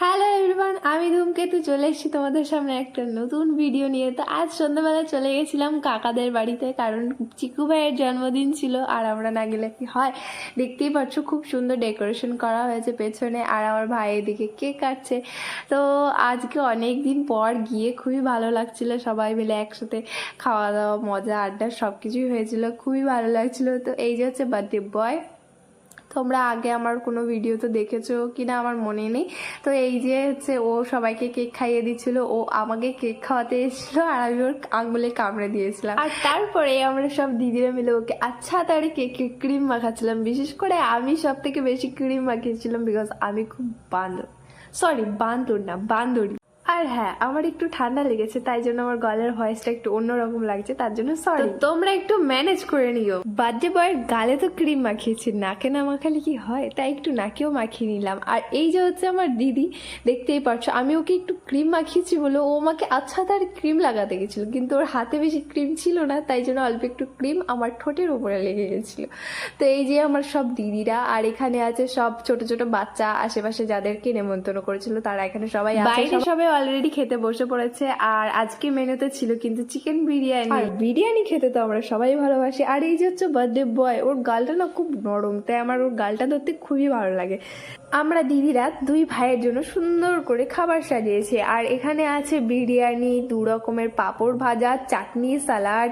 Hello everyone আমি ধূমকেতু, চলে এসেছি তোমাদের সামনে একটা নতুন ভিডিও নিয়ে। তো আজ সন্ধ্যাবেলায় চলে গেছিলাম কাকাদের বাড়িতে, কারণ চিকু ভাইয়ের জন্মদিন ছিল, আর আমরা না গেলে কি হয়? দেখতেই পাচ্ছ, খুব সুন্দর ডেকোরেশন করা হয়েছে পেছনে, আর আমার ভাই এদিকে কেক কাটছে। তো আজকে অনেক দিন পর গিয়ে খুবই ভালো লাগছিল, সবাই মিলে একসাথে খাওয়া দাওয়া, মজা, আড্ডা সব কিছুই হয়েছিল, খুবই ভালো লাগছিল। তো এই যে হচ্ছে বার্থডে বয় তোমরা আগে আমার কোনো ভিডিও তো দেখেছ কিনা আমার মনে নেই। তো এই যে হচ্ছে ও সবাইকে কেক খাইয়ে দিচ্ছিল, ও আমাকে কেক খাওয়াতে এসেছিল আর আমি ওর আঙুলে কামড়ে দিয়েছিলাম। আর তারপরে আমরা সব দিদিরা মিলে ওকে আচ্ছা তাড়ে কেকে ক্রিম মাখাচ্ছিলাম, বিশেষ করে আমি সব থেকে বেশি ক্রিম মাখিয়েছিলাম বিকজ আমি খুব বান্দর। সরি বান্দর না, বান্দরি। আর হ্যাঁ আমার একটু ঠান্ডা লেগেছে তাই জন্য আমার গলার ভয়েসটা একটু অন্যরকম লাগছে তার জন্য সরি তোমরা একটু ম্যানেজ করে নিও। বার্থডে বয়ের গালে তো ক্রিম মাখিয়েছি নাকে না মাখালে কি হয়? তাই একটু নাকেও মাখিয়ে নিলাম। আর এই যে হচ্ছে আমার দিদি দেখতেই পারছ আমি ওকে একটু ক্রিম মাখিয়েছি বলে ও আমাকে আচ্ছা তার ক্রিম লাগাতে গেছিল কিন্তু ওর হাতে বেশি ক্রিম ছিল না তাই জন্য অল্প একটু ক্রিম আমার ঠোঁটের উপরে লেগে গেছিল। তো এই যে আমার সব দিদিরা আর এখানে আছে সব ছোট ছোট বাচ্চা আশেপাশে যাদেরকে নেমন্তন্ন করেছিল তারা এখানে সবাই বাইরে সবাই অলরেডি খেতে বসে পড়েছে। আর আজকে মেনুতে ছিল কিন্তু চিকেন বিরিয়ানি বিরিয়ানি খেতে তো আমরা সবাই ভালোবাসি। আর এই যে হচ্ছে বার্থডে বয় ওর গালটা না খুব নরম, তাই আমার ওর গালটা ধরতে খুবই ভালো লাগে। আমরা দিদিরা দুই ভাইয়ের জন্য সুন্দর করে খাবার সাজিয়েছি। আর এখানে আছে বিরিয়ানি দু রকমের পাঁপড় ভাজা, চাটনি সালাড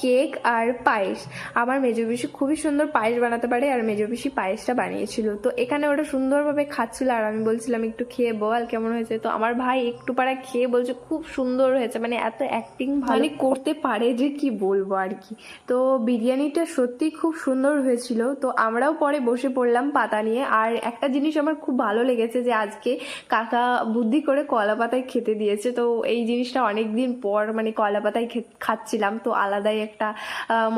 কেক আর পায়েস। আমার মেজো পিসি খুবই সুন্দর পায়েস বানাতে পারে আর মেজো পিসি পায়েসটা বানিয়েছিল। তো এখানে ওটা সুন্দরভাবে খাচ্ছিল আর আমি বলছিলাম, একটু খেয়ে বল, কেমন হয়েছে? তো আমার ভাই একটু পাড়া খেয়ে বলছে, খুব সুন্দর হয়েছে। মানে এত অ্যাক্টিং ভালো। করতে পারে যে কি বলব আর কি। তো বিরিয়ানিটা সত্যি খুব সুন্দর হয়েছিল। তো আমরাও পরে বসে পড়লাম পাতা নিয়ে। আর একটা জিনিস আমার খুব ভালো লেগেছে যে আজকে কাকা বুদ্ধি করে কলা পাতায় খেতে দিয়েছে। তো এই জিনিসটা অনেক দিন পর মানে কলা পাতায় খাচ্ছিলাম। তো আলাদাই একটা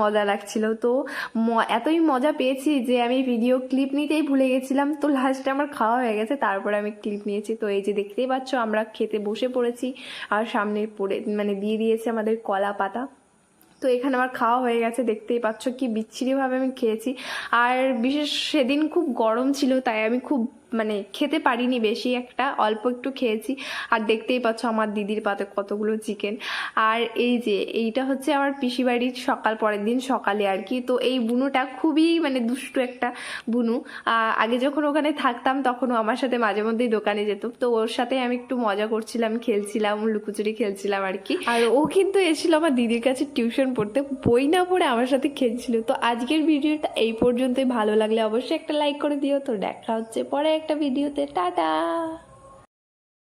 মজা লাগছিল। তো এতই মজা পেয়েছি যে আমি ভিডিও ক্লিপ নিতেই ভুলে গেছিলাম। তো লাস্টে আমার খাওয়া হয়ে গেছে। তারপরে আমি ক্লিপ নিয়েছি। তো এই যে দেখতেই পাচ্ছ, আমরা খেতে বসে পড়েছি আর সামনে পড়ে মানে দিয়ে দিয়েছে আমাদের কলা পাতা তো এখানে আমার খাওয়া হয়ে গেছে, দেখতেই পাচ্ছ কি বিচ্ছিরিভাবে আমি খেয়েছি। আর বিশেষ সেদিন খুব গরম ছিল, তাই আমি খুব মানে খেতে পারিনি বেশি একটা, অল্প একটু খেয়েছি। আর দেখতেই পাচ্ছ আমার দিদির পাতে কতগুলো চিকেন আর এই যে, এইটা হচ্ছে আমার পিসি বাড়ির সকাল পরের দিন সকালে আর কি। তো এই বুনুটা খুবই মানে দুষ্টু একটা বুনু। আগে যখন ওখানে থাকতাম তখন আমার সাথে মাঝে মধ্যেই দোকানে যেত। তো ওর সাথে আমি একটু মজা করছিলাম, খেলছিলাম, লুকোচুরি খেলছিলাম আর কি। আর ও কিন্তু এসেছিল আমার দিদির কাছে টিউশন পড়তে, বই না পড়ে আমার সাথে খেলছিল। তো আজকের ভিডিওটা এই পর্যন্তই। ভালো লাগলে অবশ্যই একটা লাইক করে দিও। তো দেখা হচ্ছে পরে একটা ভিডিওতে। টাটা!